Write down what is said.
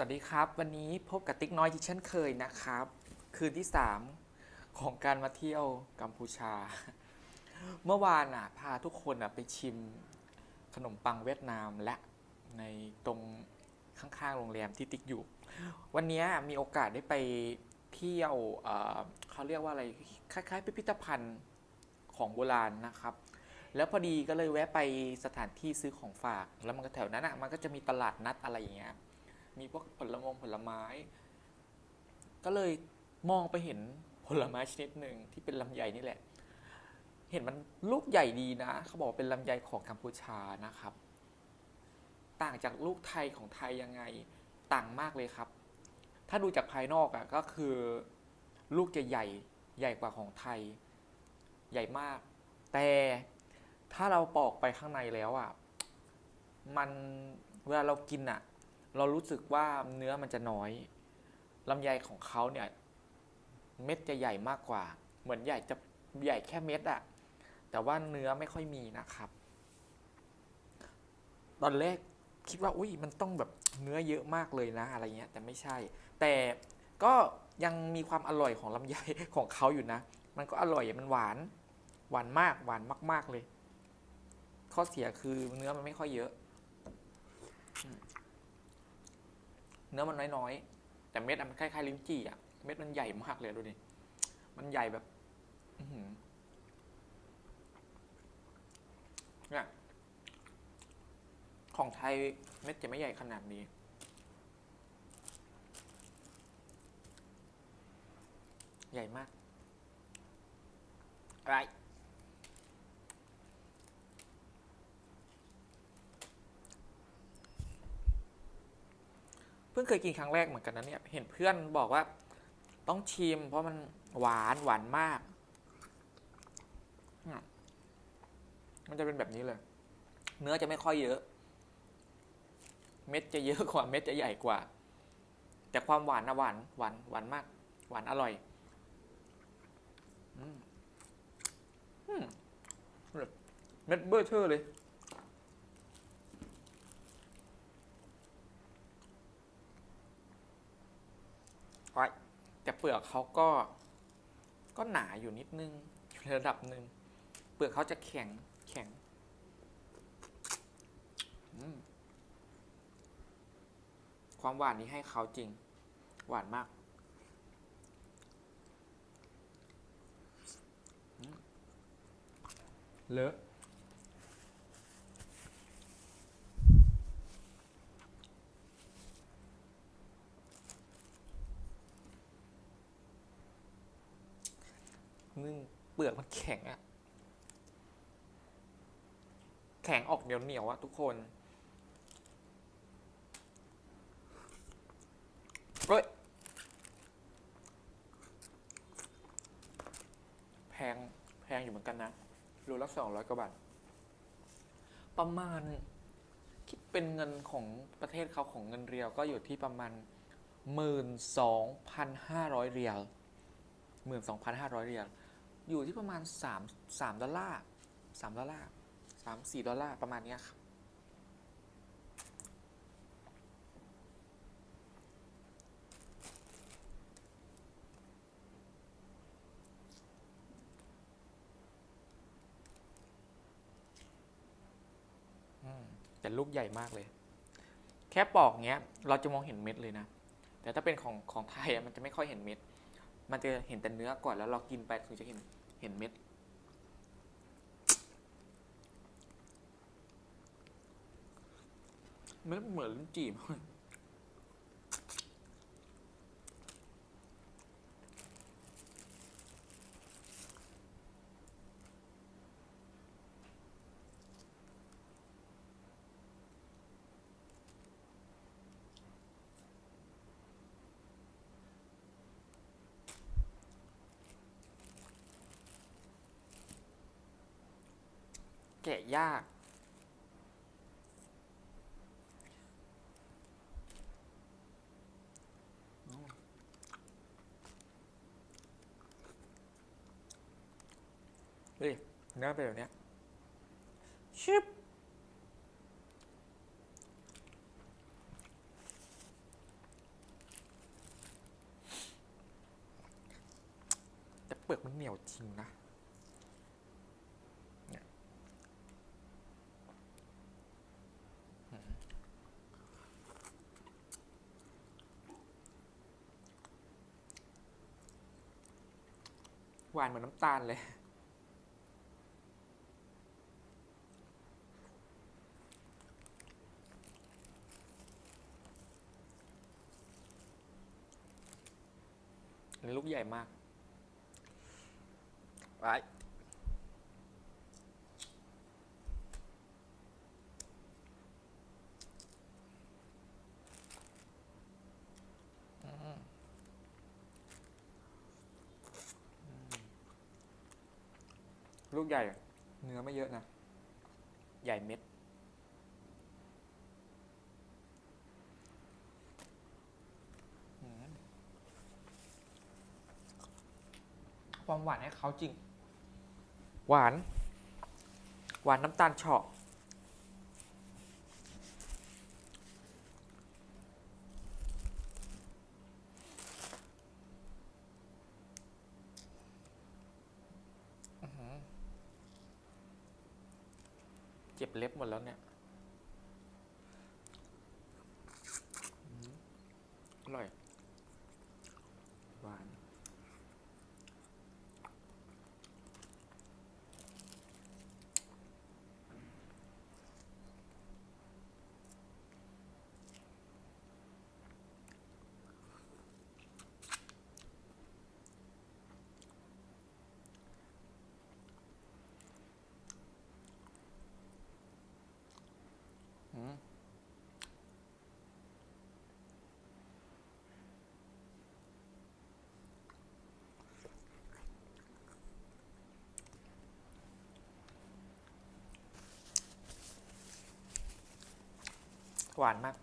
สวัสดีครับ วันนี้พบกับติ๊กน้อยที่เช่นเคยนะครับ คืนที่ 3 ของการมาเที่ยวกัมพูชา เมื่อวานอะพาทุกคนอะไปชิมขนมปังเวียดนามและในตรงข้างๆโรงแรมที่ติ๊กอยู่ วันนี้มีโอกาสได้ไปเที่ยวเเขาเรียกว่าอะไรคล้ายๆ พิพิธภัณฑ์ของโบราณนะครับ แล้วพอดีก็เลยแวะไปสถานที่ซื้อของฝาก แล้วมันก็แถวนั้นอะมันก็จะมีตลาดนัดอะไรอย่างเงี้ย มีพวกผลมงผลไม้ ก็เลยมองไปเห็นผลไม้ชนิดหนึ่งที่เป็นลำไยนี่แหละ เห็นมันลูกใหญ่ดีนะ เขาบอกเป็นลำไยของกัมพูชานะครับ ต่างจากลูกไทยของไทยยังไงต่างมากเลยครับ ถ้าดูจากภายนอกอะ่ะก็คือ ลูกจะใหญ่ใหญ่กว่าของไทย ใหญ่มาก แต่ถ้าเราปอกไปข้างในแล้วอะ่ะมันเวลาเรากินอะ เรารู้สึกว่าเนื้อมันจะน้อยลำไยของเขาเนี่ยเม็ดจะใหญ่มากกว่า เหมือนใหญ่จะใหญ่แค่เม็ดอะแต่ว่าเนื้อไม่ค่อยมีนะครับ ตอนแรกคิดว่าอุ้ยมันต้องแบบเนื้อเยอะมากเลยนะอะไรเงี้ยแต่ไม่ใช่ แต่ก็ยังมีความอร่อยของลำไยของเขาอยู่นะ มันก็อร่อยมันหวาน หวานมากหวานมาก ๆเลย ข้อเสียคือเนื้อมันไม่ค่อยเยอะ เนื้อมันน้อยๆ แต่เม็ดอะมันคล้ายๆลิ้นจี่อะเม็ดมันใหญ่มากเลยดูดิ มันใหญ่แบบอืเนี่ยของไทยเม็ดจะไม่ใหญ่ขนาดนี้ ใหญ่มาก อะไร พิ่งเคยกินครั้งแรกเหมือนกันนะเนี่ย เห็นเพื่อนบอกว่า ต้องชิม เพราะมันหวานหวานมาก มันจะเป็นแบบนี้เลย เนื้อจะไม่ค่อยเยอะ เม็ดจะเยอะกว่าเม็ดจะใหญ่กว่า แต่ความหวานนะหวานหวานหวานมาก หวานอร่อยอืมเม็ดเบอร์เทอร์เลย ไว้แต่เปลือกเขาก็ ก็หนาอยู่นิดนึงอยู่ระดับหนึ่งเปลือกเขาจะแข็งแข็งความหวานนี้ให้เขาจริง หวานมาก เลอะ นึ่งเปลือกมันแข็งอะแข็งออกเหนียวเหนียวอะทุกคนเฮ้ยแพงแพงอยู่เหมือนกันนะรูละสองร้อยกว่าบาท ประมาณ คิดเป็นเงินของประเทศเขาของเงินเรียวก็อยู่ที่ประมาณหมื่นสองพันห้าร้อยเรียลหมื่นสองพันห้าร้อยเรียล อยู่ที่ประมาณสามสามดอลลาร์สามดอลลาร์สามสี่ดอลลาร์ประมาณนี้ครับแต่ลูกใหญ่มากเลย แค่ปอกเงี้ย เราจะมองเห็นเม็ดเลยนะ แต่ถ้าเป็นของของไทยมันจะไม่ค่อยเห็นเม็ด มันจะเห็นแต่เนื้อก่อนแล้วเรากินไปถึงจะเห็นเห็นเม็ด เม็ดเหมือนลิ้นจี่มาก แกะยาก เฮ้ยหน้าเป็นแบบนี้ ชิปแต่เปลือกมันเหนียวจริงนะ หวานเหมือนน้ำตาลเลย อันนี้ลูกใหญ่มาก ไป ลูกใหญ่ เนื้อไม่เยอะนะ ใหญ่เม็ดอืมความหวานให้เขาจริง หวาน หวานน้ำตาลเฉาะ เจ็บเล็บหมดแล้วเนี่ยอืมอร่อย หวานมาก